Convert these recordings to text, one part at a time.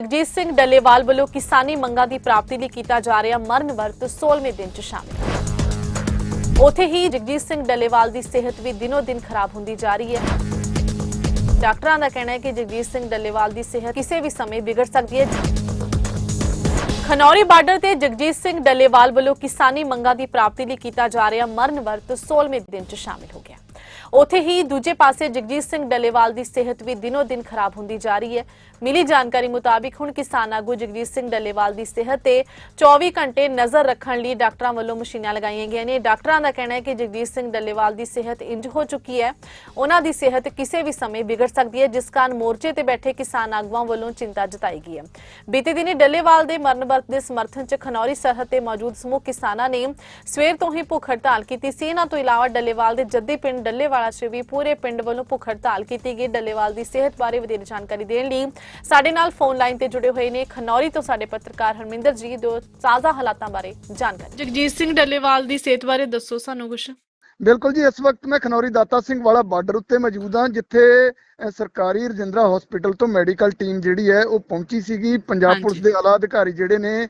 ਜਗਜੀਤ ਸਿੰਘ ਡੱਲੇਵਾਲ ਵੱਲੋਂ ਕਿਸਾਨੀ ਮੰਗਾਂ ਦੀ ਪ੍ਰਾਪਤੀ ਲਈ ਕੀਤਾ ਜਾ ਰਿਹਾ ਮਰਨ ਵਰਤ 16ਵੇਂ ਦਿਨ 'ਚ ਸ਼ਾਮਿਲ ਉਥੇ ਹੀ ਜਗਜੀਤ ਸਿੰਘ ਡੱਲੇਵਾਲ ਦੀ ਸਿਹਤ ਵੀ ਦਿਨੋ ਦਿਨ ਖਰਾਬ ਹੁੰਦੀ ਜਾ ਰਹੀ ਹੈ ਡਾਕਟਰਾਂ ਦਾ ਕਹਿਣਾ ਹੈ ਕਿ ਜਗਜੀਤ ਸਿੰਘ ਡੱਲੇਵਾਲ ਦੀ ਸਿਹਤ ਕਿਸੇ ਵੀ ਸਮੇਂ ਵਿਗੜ ਸਕਦੀ ਹੈ ਖਨੌਰੀ ਬਾਰਡਰ ਤੇ ਜਗਜੀਤ ਸਿੰਘ ਡੱਲੇਵਾਲ ਵੱਲੋਂ ਕਿਸਾਨੀ ਮੰਗਾਂ ਦੀ ਪ੍ਰਾਪਤੀ ਲਈ ਕੀਤਾ ਜਾ ਰਿਹਾ ਮਰਨ ਵਰਤ 16ਵੇਂ ਦਿਨ 'ਚ ਸ਼ਾਮਿਲ ਹੋ ਗਿਆ ਉੱਥੇ ਹੀ ਦੂਜੇ ਪਾਸੇ ਜਗਜੀਤ ਸਿੰਘ ਡੱਲੇਵਾਲ ਦੀ ਸਿਹਤ ਵੀ ਦਿਨੋ ਦਿਨ ਖਰਾਬ ਹੁੰਦੀ ਜਾ ਰਹੀ ਹੈ। ਮਿਲੀ ਜਾਣਕਾਰੀ ਮੁਤਾਬਿਕ ਹੁਣ ਕਿਸਾਨ ਆਗੂ ਜਗਜੀਤ ਸਿੰਘ ਡੱਲੇਵਾਲ ਦੀ ਸਿਹਤ ਤੇ 24 ਘੰਟੇ ਨਜ਼ਰ ਰੱਖਣ ਲਈ ਡਾਕਟਰਾਂ ਵੱਲੋਂ ਮਸ਼ੀਨਾਂ ਲਗਾਈਆਂ ਗਈਆਂ ਨੇ। ਡਾਕਟਰਾਂ ਦਾ ਕਹਿਣਾ ਹੈ ਕਿ ਜਗਜੀਤ ਸਿੰਘ ਡੱਲੇਵਾਲ ਦੀ ਸਿਹਤ ਇੰਜ ਹੋ ਚੁੱਕੀ ਹੈ। ਉਹਨਾਂ ਦੀ ਸਿਹਤ ਕਿਸੇ ਵੀ ਸਮੇਂ ਵਿਗੜ ਸਕਦੀ ਹੈ, ਜਿਸ ਕਾਰਨ ਮੋਰਚੇ ਤੇ ਬੈਠੇ ਕਿਸਾਨ ਆਗੂਆਂ ਵੱਲੋਂ ਚਿੰਤਾ ਜਤਾਈ ਗਈ ਹੈ। ਬੀਤੇ ਦਿਨੀ ਡੱਲੇਵਾਲ ਦੇ ਮਰਨ ਵਰਤ ਦੇ ਸਮਰਥਨ 'ਚ ਖਨੌਰੀ ਸਰਹੱਦ ਤੇ ਮੌਜੂਦ ਸਮੂਹ ਕਿਸਾਨਾਂ ਨੇ ਸਵੇਰ ਤੋਂ ਹੀ ਭੁੱਖ ਹੜਤਾਲ ਕੀਤੀ ਸੀ। ਇਹਨਾਂ ਤੋਂ ਇਲਾਵਾ ਡੱਲੇਵਾਲ ਦੇ ਜੱਦੀ ਪਿੰਡ ਡੱਲੇਵਾਲਾ 'ਚ ਵੀ ਪੂਰੇ ਪਿੰਡ ਵੱਲੋਂ ਭੁੱਖ ਹੜਤਾਲ ਕੀਤੀ ਗਈ। ਡੱਲੇਵਾਲ ਦੀ ਸਿਹਤ ਬਾਰੇ ਵਧੇਰੇ ਜਾਣਕਾਰੀ ਦੇਣ ਲਈ ਸਾਡੇ ਨਾਲ ਫੋਨ ਲਾਈਨ ਤੇ ਜੁੜੇ ਹੋਏ ਨੇ ਖਨੌਰੀ ਤੋਂ ਸਾਡੇ ਪੱਤਰਕਾਰ ਹਰਮਿੰਦਰ ਜੀ ਜੋ ਤਾਜ਼ਾ ਹਾਲਾਤਾਂ ਬਾਰੇ ਜਾਣਕਾਰੀ ਜਗਜੀਤ ਸਿੰਘ ਡੱਲੇਵਾਲ ਦੀ ਸਿਹਤ ਬਾਰੇ ਦੱਸੋ ਸਾਨੂੰ ਕੁਝ ਬਿਲਕੁਲ ਜੀ ਇਸ ਵਕਤ ਮੈਂ ਖਨੌਰੀ ਦਾਤਾ ਸਿੰਘ ਵਾਲਾ ਬਾਰਡਰ ਉੱਤੇ ਮੌਜੂਦ ਹਾਂ ਜਿੱਥੇ ਸਰਕਾਰੀ ਰਜਿੰਦਰਾ ਹਸਪੀਟਲ ਤੋਂ ਮੈਡੀਕਲ ਟੀਮ ਜਿਹੜੀ ਹੈ ਉਹ ਪਹੁੰਚੀ ਸੀਗੀ। ਪੰਜਾਬ। ਪੁਲਿਸ ਦੇ ਆਲਾ ਅਧਿਕਾਰੀ ਜਿਹੜੇ ਨੇ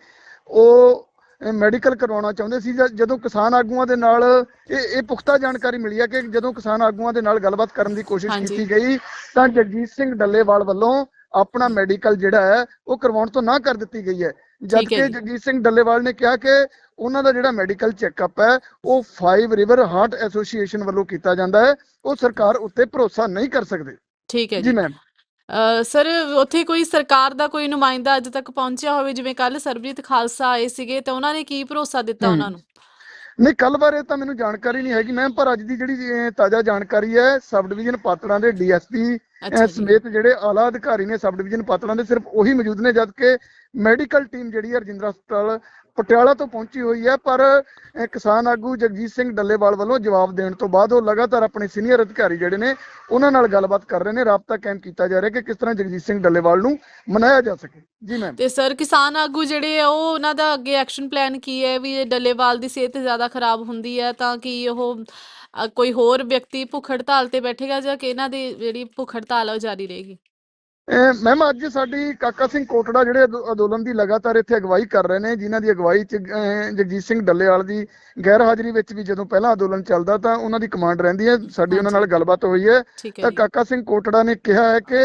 ਉਹ ਮੈਡੀਕਲ ਕਰਵਾਉਣਾ ਚਾਹੁੰਦੇ ਸੀ ਜਦ- ਕਿਸਾਨ ਆਗੂਆਂ ਦੇ ਨਾਲ ਇਹ ਇਹ ਪੁਖਤਾ ਜਾਣਕਾਰੀ ਮਿਲੀ ਹੈ ਕਿ ਜਦੋਂ ਕਿਸਾਨ ਆਗੂਆਂ ਦੇ ਨਾਲ ਗੱਲਬਾਤ ਕਰਨ ਦੀ ਕੋਸ਼ਿਸ਼। ਕੀਤੀ ਗਈ ਤਾਂ ਜਗਜੀਤ ਸਿੰਘ ਡੱਲੇਵਾਲ ਵੱਲੋਂ ਆਪਣਾ ਮੈਡੀਕਲ ਜਿਹੜਾ ਹੈ ਉਹ ਕਰਵਾਉਣ ਤੋਂ ਨਾ ਕਰ ਦਿੱਤੀ ਗਈ ਹੈ। ਜਦਕਿ। ਜਗਜੀਤ ਸਿੰਘ ਡੱਲੇਵਾਲ ਨੇ ਕਿਹਾ ਕਿ ਉਹਨਾਂ ਦਾ ਜਿਹੜਾ ਮੈਡੀਕਲ ਚੈੱਕਅਪ ਹੈ ਉਹ ਫਾਈਵ ਰਿਵਰ ਹਾਰਟ ਐਸੋਸੀਏਸ਼ਨ ਵੱਲੋਂ ਕੀਤਾ ਜਾਂਦਾ ਹੈ। ਉਹ ਸਰਕਾਰ ਉੱਤੇ ਭਰੋਸਾ ਨਹੀਂ ਕਰ ਸਕਦੇ। ਠੀਕ ਹੈ ਜੀ ਮੈਮ ਸਰ ਉੱਥੇ ਕੋਈ ਸਰਕਾਰ ਦਾ ਕੋਈ ਨੁਮਾਇੰਦਾ ਅੱਜ ਤੱਕ ਪਹੁੰਚਿਆ ਹੋਵੇ? ਜਿਵੇਂ ਕੱਲ ਸਰਬਜੀਤ ਖਾਲਸਾ ਆਏ ਸੀਗੇ ਤੇ ਉਹਨਾਂ ਨੇ ਕੀ ਭਰੋਸਾ ਦਿੱਤਾ। ਉਹਨਾਂ ਨੂੰ? ਨਹੀਂ ਕੱਲ ਬਾਰੇ ਤਾਂ ਮੈਨੂੰ ਜਾਣਕਾਰੀ ਨਹੀਂ ਹੈਗੀ। ਮੈਮ ਪਰ ਅੱਜ ਦੀ ਜਿਹੜੀ ਤਾਜ਼ਾ ਜਾਣਕਾਰੀ ਹੈ ਸਬ ਡਿਵੀਜ਼ਨ ਪਾਤੜਾਂ ਦੇ ਡੀਐਸਪੀ ਸਮੇਤ ਜਿਹੜੇ ਆਲਾ ਅਧਿਕਾਰੀ ਨੇ ਸਬ ਡਿਵੀਜ਼ਨ ਪਾਤੜਾਂ ਦੇ ਸਿਰਫ ਉਹੀ ਮੌਜੂਦ ਨੇ ਜਦਕਿ ਮੈਡੀਕਲ ਟੀਮ ਜਿਹੜੀ ਹੈ ਰਜਿੰਦਰਾ ਹਸਪਤਾਲ ਪਟਿਆਲਾ ਤੋਂ ਪਹੁੰਚੀ ਹੋਈ ਹੈ ਪਰ ਕਿਸਾਨ ਆਗੂ ਜਗਜੀਤ ਸਿੰਘ ਡੱਲੇਵਾਲ ਵੱਲੋਂ ਜਵਾਬ ਦੇਣ ਤੋਂ ਬਾਅਦ ਉਹ ਲਗਾਤਾਰ ਆਪਣੇ ਸੀਨੀਅਰ ਅਧਿਕਾਰੀ ਜਿਹੜੇ ਨੇ ਉਹਨਾਂ ਨਾਲ ਗੱਲਬਾਤ ਕਰ ਰਹੇ ਨੇ ਰਾਬਤਾ ਕਾਇਮ ਕੀਤਾ ਜਾ ਰਿਹਾ ਕਿ ਕਿਸ ਤਰ੍ਹਾਂ ਜਗਜੀਤ ਸਿੰਘ ਡੱਲੇਵਾਲ ਨੂੰ ਮਨਾਇਆ ਜਾ ਸਕੇ। ਜੀ ਮੈਮ ਤੇ ਸਰ ਕਿਸਾਨ ਆਗੂ ਜਿਹੜੇ ਆ ਉਹ ਉਹਨਾਂ ਦਾ ਅੱਗੇ ਐਕਸ਼ਨ ਪਲਾਨ ਕੀ ਹੈ ਵੀ ਡੱਲੇਵਾਲ ਦੀ ਸਿਹਤ ਜ਼ਿਆਦਾ ਖਰਾਬ ਹੁੰਦੀ ਹੈ ਤਾਂ ਕਿ ਉਹ ਕੋਈ ਹੋਰ ਵਿਅਕਤੀ ਭੁੱਖ ਹੜਤਾਲ ਤੇ ਬੈਠੇਗਾ ਜਾਂ ਕਿ ਇਹਨਾਂ ਦੀ ਜਿਹੜੀ ਭੁੱਖ ਹੜਤਾਲ ਜਾਰੀ ਰਹੇਗੀ। ਮੈਮ ਅੱਜ ਸਾਡੀ ਕਾਕਾ ਸਿੰਘ ਕੋਟੜਾ ਜਿਹੜੇ ਅੰਦੋ- ਅੰਦੋਲਨ ਦੀ ਲਗਾਤਾਰ ਇੱਥੇ ਅਗਵਾਈ ਕਰ ਰਹੇ ਨੇ ਜਿਨ੍ਹਾਂ ਦੀ ਅਗਵਾਈ ਚ ਜਗਜੀਤ ਸਿੰਘ ਡੱਲੇਵਾਲ ਦੀ ਗੈਰ ਹਾਜ਼ਰੀ ਵਿੱਚ ਵੀ ਜਦੋਂ ਪਹਿਲਾਂ ਅੰਦੋਲਨ ਚੱਲਦਾ ਤਾਂ ਉਹਨਾਂ ਦੀ ਕਮਾਂਡ ਰਹਿੰਦੀ ਹੈ ਸਾਡੀ ਉਹਨਾਂ ਨਾਲ ਗੱਲਬਾਤ ਹੋਈ ਹੈ। ਤਾਂ ਕਾਕਾ ਸਿੰਘ ਕੋਟੜਾ ਨੇ ਕਿਹਾ ਹੈ ਕਿ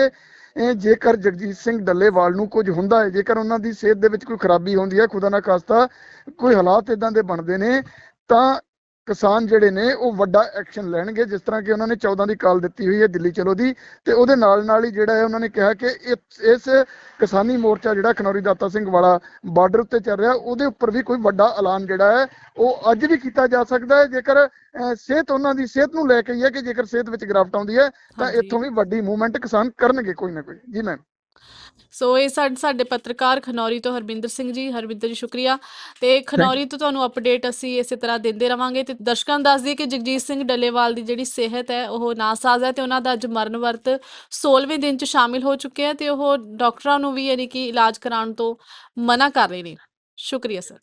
ਇਹ ਜੇਕਰ ਜਗਜੀਤ ਸਿੰਘ ਡੱਲੇਵਾਲ ਨੂੰ ਕੁਝ ਹੁੰਦਾ ਹੈ ਜੇਕਰ ਉਹਨਾਂ ਦੀ ਸਿਹਤ ਦੇ ਵਿੱਚ ਕੋਈ ਖਰਾਬੀ ਹੁੰਦੀ ਹੈ ਖੁਦਾ ਨਾ ਖਾਸਤਾ ਕੋਈ ਹਾਲਾਤ ਇਦਾਂ ਦੇ ਬਣਦੇ ਨੇ ਤਾਂ ਕਿਸਾਨ ਜਿਹੜੇ ਨੇ ਉਹ ਵੱਡਾ ਐਕਸ਼ਨ ਲੈਣਗੇ ਜਿਸ ਤਰ੍ਹਾਂ ਕਿ ਉਹਨਾਂ ਨੇ 14 ਦੀ ਕਾਲ ਦਿੱਤੀ ਹੋਈ ਹੈ ਦਿੱਲੀ ਚਲੋ ਦੀ ਤੇ ਉਹਦੇ ਨਾਲ ਨਾਲ ਹੀ ਜਿਹੜਾ ਹੈ ਉਹਨਾਂ ਨੇ ਕਿਹਾ ਕਿ ਇਸ ਕਿਸਾਨੀ ਮੋਰਚਾ ਜਿਹੜਾ ਖਨੌਰੀ ਦਾਤਾ ਸਿੰਘ ਵਾਲਾ ਬਾਰਡਰ ਉੱਤੇ ਚੱਲ ਰਿਹਾ ਉਹਦੇ ਉੱਪਰ ਵੀ ਕੋਈ ਵੱਡਾ ਐਲਾਨ ਜਿਹੜਾ ਹੈ ਉਹ ਅੱਜ ਵੀ ਕੀਤਾ ਜਾ ਸਕਦਾ ਹੈ ਜੇਕਰ ਸਿਹਤ ਉਹਨਾਂ ਦੀ ਸਿਹਤ ਨੂੰ ਲੈ ਕੇ ਹੀ ਹੈ ਕਿ ਜੇਕਰ ਸਿਹਤ ਵਿੱਚ ਗਿਰਾਵਟ ਆਉਂਦੀ ਹੈ ਤਾਂ। ਇੱਥੋਂ ਵੀ ਵੱਡੀ ਮੂਵਮੈਂਟ ਕਿਸਾਨ ਕਰਨਗੇ ਕੋਈ ਨਾ ਕੋਈ ਜੀ ਮੈਮ ਸੋ ਇਹ ਸਾਡੇ ਸਾਡੇ ਪੱਤਰਕਾਰ ਖਨੌਰੀ ਤੋਂ ਹਰਬਿੰਦਰ ਸਿੰਘ ਜੀ ਹਰਬਿੰਦਰ ਜੀ, ਸ਼ੁਕਰੀਆ। ਤੇ ਖਨੌਰੀ ਤੋਂ ਤੁਹਾਨੂੰ ਅਪਡੇਟ ਅਸੀਂ ਇਸੇ ਤਰ੍ਹਾਂ ਦਿੰਦੇ ਰਵਾਂਗੇ ਤੇ ਦਰਸ਼ਕਾਂ ਨੂੰ ਦੱਸ ਦਈਏ ਕਿ ਜਗਜੀਤ ਸਿੰਘ ਡੱਲੇਵਾਲ ਦੀ ਜਿਹੜੀ ਸਿਹਤ ਹੈ, ਉਹ ਨਾਸਾਜ਼ ਹੈ ਤੇ ਉਹਨਾਂ ਦਾ ਅੱਜ ਮਰਨ ਵਰਤ 16ਵੇਂ ਦਿਨ ਚ ਸ਼ਾਮਿਲ ਹੋ ਚੁੱਕਿਆ ਆ ਤੇ ਉਹ ਡਾਕਟਰਾਂ ਨੂੰ ਵੀ ਯਾਨੀ ਕਿ ਇਲਾਜ ਕਰਾਉਣ ਤੋਂ ਮਨਾ ਕਰ ਰਹੇ ਨੇ। ਸ਼ੁਕਰੀਆ, ਸਰ।